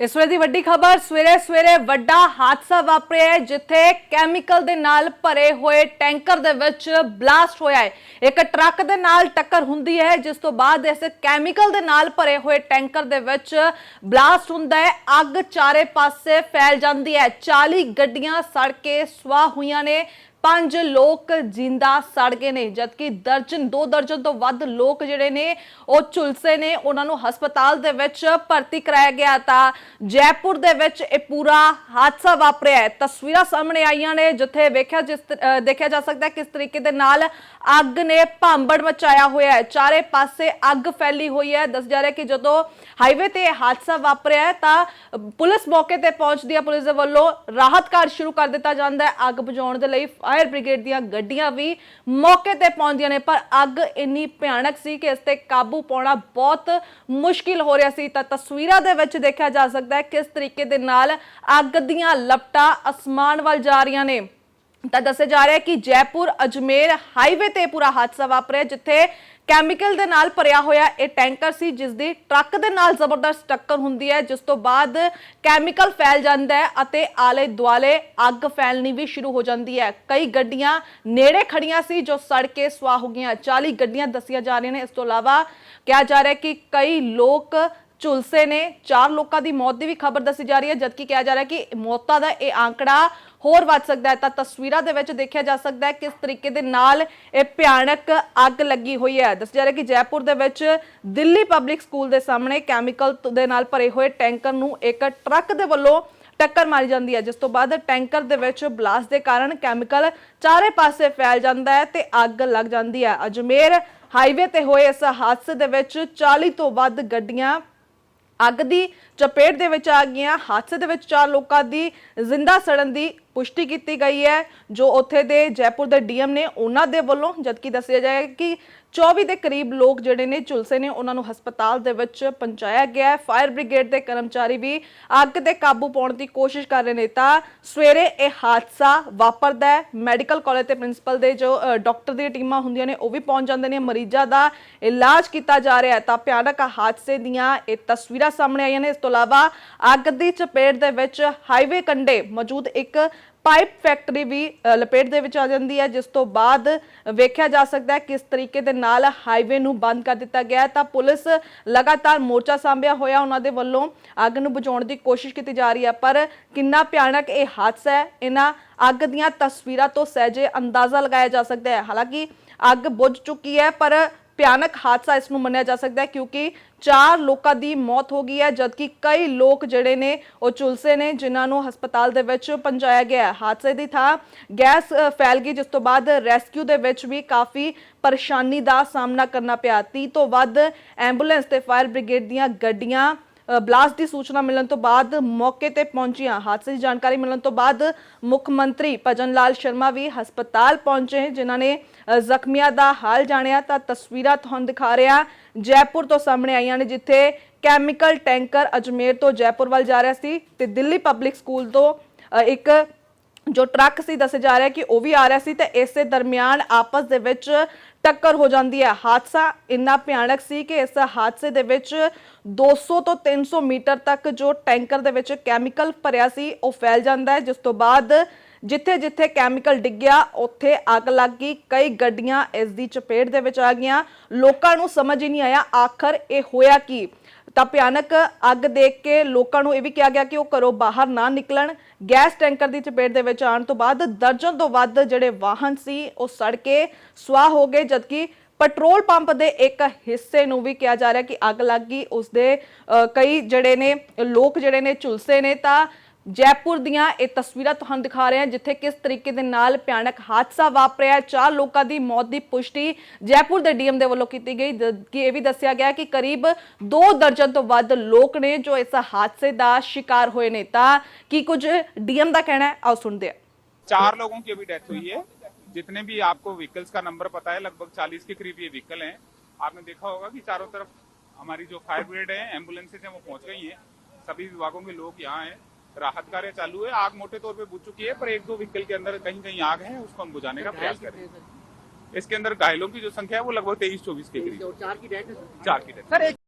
ਇਸ ਵੇਲੇ ਦੀ ਵੱਡੀ ਖਬਰ, ਸਵੇਰੇ ਸਵੇਰੇ ਵੱਡਾ ਹਾਦਸਾ ਵਾਪਰਿਆ ਹੈ, ਜਿੱਥੇ ਕੈਮੀਕਲ ਦੇ ਨਾਲ ਭਰੇ ਹੋਏ ਟੈਂਕਰ ਦੇ ਵਿੱਚ ਬਲਾਸਟ ਹੋਇਆ ਹੈ। ਇੱਕ ਟਰੱਕ ਦੇ ਨਾਲ ਟੱਕਰ ਹੁੰਦੀ ਹੈ, ਜਿਸ ਤੋਂ ਬਾਅਦ ਇਸ ਕੈਮੀਕਲ ਦੇ ਨਾਲ ਭਰੇ ਹੋਏ ਟੈਂਕਰ ਦੇ ਵਿੱਚ ਬਲਾਸਟ ਹੁੰਦਾ ਹੈ। ਅੱਗ ਚਾਰੇ ਪਾਸੇ ਫੈਲ ਜਾਂਦੀ ਹੈ। 40 ਗੱਡੀਆਂ ਸੜ ਕੇ ਸੁਆਹ ਹੋਈਆਂ ਨੇ। ਪੰਜ ਲੋਕ ਜਿੰਦਾ ਸੜ ਗਏ ਨੇ, ਜਦਕਿ ਦਰਜਨ, ਦੋ ਦਰਜਨ ਤੋਂ ਵੱਧ ਲੋਕ ਜਿਹੜੇ ਨੇ, ਉਹ ਝੁਲਸੇ ਨੇ। ਉਹਨਾਂ ਨੂੰ ਹਸਪਤਾਲ ਦੇ ਵਿੱਚ ਭਰਤੀ ਕਰਾਇਆ ਗਿਆ ਤਾਂ ਜੈਪੁਰ ਦੇ ਵਿੱਚ ਇਹ ਪੂਰਾ ਹਾਦਸਾ ਵਾਪਰਿਆ ਹੈ। ਤਸਵੀਰਾਂ ਸਾਹਮਣੇ ਆਈਆਂ ਨੇ, ਜਿੱਥੇ ਵੇਖਿਆ ਜਿਸ ਦੇਖਿਆ ਜਾ ਸਕਦਾ ਕਿਸ ਤਰੀਕੇ ਦੇ ਨਾਲ ਅੱਗ ਨੇ ਭਾਂਬੜ ਮਚਾਇਆ ਹੋਇਆ ਹੈ। ਚਾਰੇ ਪਾਸੇ ਅੱਗ ਫੈਲੀ ਹੋਈ ਹੈ। ਦੱਸ ਜਾ ਰਿਹਾ ਕਿ ਜਦੋਂ ਹਾਈਵੇ ਤੇ ਇਹ ਹਾਦਸਾ ਵਾਪਰਿਆ ਹੈ ਤਾਂ ਪੁਲਿਸ ਮੌਕੇ ਤੇ ਪਹੁੰਚਦੀ ਹੈ। ਪੁਲਿਸ ਦੇ ਵੱਲੋਂ ਰਾਹਤ ਕਾਰਜ ਸ਼ੁਰੂ ਕਰ ਦਿੱਤਾ ਜਾਂਦਾ ਹੈ। ਅੱਗ ਬੁਝਾਉਣ ਦੇ ਲਈ ਫਾਇਰ ਬ੍ਰਿਗੇਡ ਦੀਆਂ ਗੱਡੀਆਂ ਵੀ ਮੌਕੇ ਤੇ ਪਹੁੰਚਦੀਆਂ ਨੇ। ਪਰ ਅੱਗ ਇੰਨੀ ਭਿਆਨਕ ਸੀ ਕਿ ਇਸ ਤੇ ਕਾਬੂ ਪਾਉਣਾ ਬਹੁਤ ਮੁਸ਼ਕਿਲ ਹੋ ਰਿਹਾ ਸੀ। ਤਾਂ ਤਸਵੀਰਾਂ ਦੇ ਵਿੱਚ ਦੇਖਿਆ ਜਾ ਸਕਦਾ ਹੈ ਕਿਸ ਤਰੀਕੇ ਦੇ ਨਾਲ ਅੱਗ ਦੀਆਂ ਲਪਟਾਂ ਅਸਮਾਨ ਵੱਲ ਜਾ ਰਹੀਆਂ ਨੇ। ਤਾਂ ਦੱਸਿਆ ਜਾ ਰਿਹਾ ਹੈ ਕਿ ਜੈਪੁਰ ਅਜਮੇਰ ਹਾਈਵੇ ਤੇ ਪੂਰਾ ਹਾਦਸਾ ਵਾਪਰਿਆ, ਜਿੱਥੇ ਕੈਮੀਕਲ ਦੇ ਨਾਲ ਭਰਿਆ ਹੋਇਆ ਇਹ ਟੈਂਕਰ ਸੀ, ਜਿਸ ਦੀ ਟਰੱਕ ਦੇ ਨਾਲ ਜ਼ਬਰਦਸਤ ਟੱਕਰ ਹੁੰਦੀ ਹੈ, ਜਿਸ ਤੋਂ ਬਾਅਦ ਕੈਮੀਕਲ ਫੈਲ ਜਾਂਦਾ ਹੈ ਅਤੇ ਆਲੇ ਦੁਆਲੇ ਅੱਗ ਫੈਲਣੀ ਵੀ ਸ਼ੁਰੂ ਹੋ ਜਾਂਦੀ ਹੈ। ਕਈ ਗੱਡੀਆਂ ਨੇੜੇ ਖੜੀਆਂ ਸੀ, ਜੋ ਸੜ ਕੇ ਸੁਆਹ ਹੋ ਗਈਆਂ। 40 ਗੱਡੀਆਂ ਦੱਸੀਆਂ ਜਾ ਰਹੀਆਂ ਨੇ। ਇਸ ਤੋਂ ਇਲਾਵਾ ਕਿਹਾ ਜਾ ਰਿਹਾ ਹੈ ਕਿ ਕਈ ਲੋਕ ਝੁਲਸੇ ਨੇ। ਚਾਰ ਲੋਕਾਂ ਦੀ ਮੌਤ ਦੀ ਵੀ ਖਬਰ ਦੱਸੀ ਜਾ ਰਹੀ ਹੈ, ਜਦਕਿ ਕਿਹਾ ਜਾ ਰਿਹਾ ਹੈ ਕਿ ਮੌਤਾਂ ਦਾ ਇਹ ਆંકੜਾ ਹੋਰ ਵੱਧ ਸਕਦਾ ਹੈ। ਤਾਂ ਤਸਵੀਰਾਂ ਦੇ ਵਿੱਚ ਦੇਖਿਆ ਜਾ ਸਕਦਾ ਹੈ ਕਿਸ ਤਰੀਕੇ ਦੇ ਨਾਲ ਇਹ ਭਿਆਨਕ ਅੱਗ ਲੱਗੀ ਹੋਈ ਹੈ। ਦੱਸਿਆ ਜਾ ਰਿਹਾ ਕਿ ਜੈਪੁਰ ਦੇ ਵਿੱਚ ਦਿੱਲੀ ਪਬਲਿਕ ਸਕੂਲ ਦੇ ਸਾਹਮਣੇ ਕੈਮੀਕਲ ਦੇ ਨਾਲ ਭਰੇ ਹੋਏ ਟੈਂਕਰ ਨੂੰ ਇੱਕ ਟਰੱਕ ਦੇ ਵੱਲੋਂ ਟੱਕਰ ਮਾਰੀ ਜਾਂਦੀ ਹੈ। ਜਿਸ ਤੋਂ ਬਾਅਦ ਟੈਂਕਰ ਦੇ ਵਿੱਚ ਬਲਾਸਟ ਦੇ ਕਾਰਨ ਕੈਮੀਕਲ ਚਾਰੇ ਪਾਸੇ ਫੈਲ ਜਾਂਦਾ ਹੈ ਤੇ ਅੱਗ ਲੱਗ ਜਾਂਦੀ ਹੈ। ਅਜਮੇਰ ਹਾਈਵੇ ਤੇ ਹੋਏ ਇਸ ਹਾਦਸੇ ਦੇ ਵਿੱਚ 40 ਤੋਂ ਵੱਧ ਗੱਡੀਆਂ ਅੱਗ ਦੀ ਚਪੇਟ ਦੇ ਵਿੱਚ ਆ ਗਈਆਂ। ਹਾਦਸੇ ਦੇ ਵਿੱਚ ਚਾਰ ਲੋਕਾਂ ਦੀ ਜ਼ਿੰਦਾ ਸੜਨ ਦੀ ਪੁਸ਼ਟੀ ਕੀਤੀ ਗਈ ਹੈ। ਜੋ ਉੱਥੇ ਦੇ ਜੈਪੁਰ ਦੇ ਡੀਐਮ ਨੇ ਉਹਨਾਂ ਦੇ ਵੱਲੋਂ, ਜਦਕਿ ਦੱਸਿਆ ਜਾਏ ਕਿ 24 ਦੇ ਕਰੀਬ ਲੋਕ ਜਿਹੜੇ ਨੇ ਝੁਲਸੇ ਨੇ ਉਹਨਾਂ ਨੂੰ ਹਸਪਤਾਲ ਦੇ ਵਿੱਚ ਪਹੁੰਚਾਇਆ ਗਿਆ ਹੈ। ਫਾਇਰ ਬ੍ਰਿਗੇਡ ਦੇ ਕਰਮਚਾਰੀ ਵੀ ਅੱਗ ਤੇ ਕਾਬੂ ਪਾਉਣ ਦੀ ਕੋਸ਼ਿਸ਼ ਕਰ ਰਹੇ ਨੇ ਤਾਂ ਸਵੇਰੇ ਇਹ ਹਾਦਸਾ ਵਾਪਰਦਾ ਹੈ। ਮੈਡੀਕਲ ਕਾਲਜ ਤੇ ਪ੍ਰਿੰਸੀਪਲ ਦੇ ਜੋ ਅ, ਡਾਕਟਰ ਦੀਆਂ ਟੀਮਾਂ ਹੁੰਦੀਆਂ ਨੇ ਉਹ ਵੀ ਪਹੁੰਚ ਜਾਂਦੇ ਨੇ। ਮਰੀਜ਼ਾਂ ਦਾ ਇਲਾਜ ਕੀਤਾ ਜਾ ਰਿਹਾ ਹੈ। ਤਾਂ ਭਿਆਨਕ ਹਾਦਸੇ ਦੀਆਂ ਇਹ ਤਸਵੀਰਾਂ ਸਾਹਮਣੇ ਆਈਆਂ ਨੇ। ਇਸ ਤੋਂ ਇਲਾਵਾ ਅੱਗ ਦੀ ਚਪੇਟ ਦੇ ਵਿੱਚ ਹਾਈਵੇ ਕੰਢੇ ਮੌਜੂਦ ਇੱਕ ਪਾਈਪ ਫੈਕਟਰੀ ਵੀ ਲਪੇਟ ਦੇ ਵਿੱਚ ਆ ਜਾਂਦੀ ਹੈ ਜਿਸ ਤੋਂ ਬਾਅਦ ਵੇਖਿਆ ਜਾ ਸਕਦਾ ਹੈ ਕਿਸ ਤਰੀਕੇ ਦੇ ਨਾਲ ਹਾਈਵੇ ਨੂੰ ਬੰਦ ਕਰ ਦਿੱਤਾ ਗਿਆ ਤਾਂ ਪੁਲਿਸ ਲਗਾਤਾਰ ਮੋਰਚਾ ਸਾਂਭਿਆ ਹੋਇਆ ਉਹਨਾਂ ਦੇ ਵੱਲੋਂ ਅੱਗ ਨੂੰ ਬੁਝਾਉਣ ਦੀ ਕੋਸ਼ਿਸ਼ ਕੀਤੀ ਜਾ ਰਹੀ ਹੈ। ਪਰ ਕਿੰਨਾ ਭਿਆਨਕ ਇਹ ਹਾਦਸਾ ਹੈ, ਇਹਨਾਂ ਅੱਗ ਦੀਆਂ ਤਸਵੀਰਾਂ ਤੋਂ ਸਹਿਜੇ ਅੰਦਾਜ਼ਾ ਲਗਾਇਆ ਜਾ ਸਕਦਾ ਹੈ। ਹਾਲਾਂਕਿ ਅੱਗ ਬੁਝ ਚੁੱਕੀ ਹੈ, ਪਰ ਭਿਆਨਕ ਹਾਦਸਾ ਇਸ ਨੂੰ ਮੰਨਿਆ ਜਾ ਸਕਦਾ ਹੈ ਕਿਉਂਕਿ ਚਾਰ ਲੋਕਾਂ ਦੀ ਮੌਤ ਹੋ ਗਈ ਹੈ, ਜਦਕਿ ਕਈ ਲੋਕ ਜਿਹੜੇ ਨੇ ਉਹ ਝੁਲਸੇ ਨੇ, ਜਿਨ੍ਹਾਂ ਨੂੰ ਹਸਪਤਾਲ ਦੇ ਵਿੱਚ ਪਹੁੰਚਾਇਆ ਗਿਆ ਹਾਦਸੇ ਦੀ ਥਾਂ ਗੈਸ ਫੈਲ ਗਈ, ਜਿਸ ਤੋਂ ਬਾਅਦ ਰੈਸਕਿਊ ਦੇ ਵਿੱਚ ਵੀ ਕਾਫੀ ਪਰੇਸ਼ਾਨੀ ਦਾ ਸਾਹਮਣਾ ਕਰਨਾ ਪਿਆ। 30 ਤੋਂ ਵੱਧ ਐਂਬੂਲੈਂਸ ਤੇ ਫਾਇਰ ਬ੍ਰਿਗੇਡ ਦੀਆਂ ਗੱਡੀਆਂ ਬਲਾਸਟ ਦੀ ਸੂਚਨਾ ਮਿਲਣ ਤੋਂ ਬਾਅਦ ਮੌਕੇ ਤੇ ਪਹੁੰਚੀਆਂ। ਹਾਦਸੇ ਦੀ ਜਾਣਕਾਰੀ ਮਿਲਣ ਤੋਂ ਬਾਅਦ ਮੁੱਖ ਮੰਤਰੀ ਭਜਨ ਲਾਲ ਸ਼ਰਮਾ ਵੀ ਹਸਪਤਾਲ ਪਹੁੰਚੇ, ਜਿਨ੍ਹਾਂ ਨੇ ਜ਼ਖਮੀਆਂ ਦਾ ਹਾਲ ਜਾਣਿਆ ਤਾਂ ਤਸਵੀਰਾਂ ਤੁਹਾਨੂੰ ਦਿਖਾ ਰਿਹਾ। ਜੈਪੁਰ ਤੋਂ ਸਾਹਮਣੇ ਆਈਆਂ ਨੇ, ਜਿੱਥੇ ਕੈਮੀਕਲ ਟੈਂਕਰ ਅਜਮੇਰ ਤੋਂ ਜੈਪੁਰ ਵੱਲ ਜਾ ਰਿਹਾ ਸੀ ਤੇ ਦਿੱਲੀ ਪਬਲਿਕ ਸਕੂਲ ਤੋਂ ਇੱਕ ਜੋ ਟਰੱਕ ਸੀ, ਦੱਸਿਆ ਜਾ ਰਿਹਾ ਕਿ ਉਹ ਵੀ ਆ ਰਿਹਾ ਸੀ ਤੇ ਇਸੇ ਦਰਮਿਆਨ ਆਪਸ ਦੇ ਵਿੱਚ ਟੱਕਰ ਹੋ ਜਾਂਦੀ ਹੈ। ਹਾਦਸਾ ਇੰਨਾ ਭਿਆਨਕ ਸੀ ਕਿ ਇਸ ਹਾਦਸੇ ਦੇ ਵਿੱਚ 200 ਤੋਂ 300 ਮੀਟਰ ਤੱਕ ਜੋ ਟੈਂਕਰ ਦੇ ਵਿੱਚ ਕੈਮੀਕਲ ਭਰਿਆ ਸੀ, ਉਹ ਫੈਲ ਜਾਂਦਾ ਹੈ। ਜਿਸ ਤੋਂ ਬਾਅਦ ਜਿੱਥੇ ਜਿੱਥੇ ਕੈਮੀਕਲ ਡਿੱਗਿਆ, ਉੱਥੇ ਅੱਗ ਲੱਗ ਗਈ। ਕਈ ਗੱਡੀਆਂ ਇਸ ਦੀ ਚਪੇਟ ਦੇ ਵਿੱਚ ਆ ਗਈਆਂ। ਲੋਕਾਂ ਨੂੰ ਸਮਝ ਹੀ ਨਹੀਂ ਆਇਆ ਆਖਰ ਇਹ ਹੋਇਆ ਕੀ। ਤਾਂ ਭਿਆਨਕ ਅੱਗ ਦੇਖ ਕੇ ਲੋਕਾਂ ਨੂੰ ਇਹ ਵੀ ਕਿਹਾ ਗਿਆ ਕਿ ਉਹ ਘਰੋਂ ਬਾਹਰ ਨਾ ਨਿਕਲਣ। ਗੈਸ ਟੈਂਕਰ ਦੀ ਚਪੇਟ ਦੇ ਵਿੱਚ ਆਉਣ ਤੋਂ ਬਾਅਦ ਦਰਜਨ ਤੋਂ ਵੱਧ ਜਿਹੜੇ ਵਾਹਨ ਸੀ, ਉਹ ਸੜ ਕੇ ਸੁਆਹ ਹੋ ਗਏ, ਜਦਕਿ ਪੈਟਰੋਲ ਪੰਪ ਦੇ ਇੱਕ ਹਿੱਸੇ ਨੂੰ ਵੀ ਕਿਹਾ ਜਾ ਰਿਹਾ ਕਿ ਅੱਗ ਲੱਗ ਗਈ। ਉਸ ਦੇ ਕਈ ਜਿਹੜੇ ਨੇ, ਲੋਕ ਜਿਹੜੇ ਨੇ ਝੁਲਸੇ ਨੇ ਤਾਂ ਜੈਪੁਰ ਦੀਆਂ ਇਹ ਤਸਵੀਰਾਂ ਤੁਹਾਨੂੰ ਦਿਖਾ ਰਹੇ ਹਾਂ ਜਿੱਥੇ ਕਿਸ ਤਰੀਕੇ ਦੇ ਨਾਲ ਭਿਆਨਕ ਹਾਦਸਾ ਵਾਪਰਿਆ ਹੈ। ਚਾਰ ਲੋਕਾਂ ਦੀ ਮੌਤ ਦੀ ਪੁਸ਼ਟੀ ਜੈਪੁਰ ਦੇ ਡੀਐਮ ਦੇ ਵੱਲੋਂ ਕੀਤੀ ਗਈ ਜਦਕਿ ਇਹ ਵੀ ਦੱਸਿਆ ਗਿਆ ਕਿ ਕਰੀਬ 2 ਦਰਜਨ ਤੋਂ ਵੱਧ ਲੋਕ ਨੇ ਜੋ ਇਸ ਹਾਦਸੇ ਦਾ ਸ਼ਿਕਾਰ ਹੋਏ ਨੇ ਤਾਂ ਕੀ ਕੁਝ ਡੀਐਮ ਦਾ ਕਹਿਣਾ ਹੈ ਆਓ ਸੁਣਦੇ ਹਾਂ चार लोगों की अभी डेथ हुई है जितने भी आपको व्हीकल्स का नंबर पता है लगभग 40 के करीब ये व्हीकल हैं आपने देखा होगा कि चारों तरफ हमारी जो फायर ब्रिगेड है एम्बुलेंसेज हैं वो पहुंच गई हैं सभी विभागों के लोग यहाँ हैं राहत कार्य चालू है आग मोटे तौर पे बुझ चुकी है पर एक दो व्हीकल के अंदर कहीं कहीं आग है उसको हम बुझाने का प्रयास करें इसके अंदर घायलों की जो संख्या है वो लगभग तेईस चौबीस के करीब चार की डेथ चार की डेथ।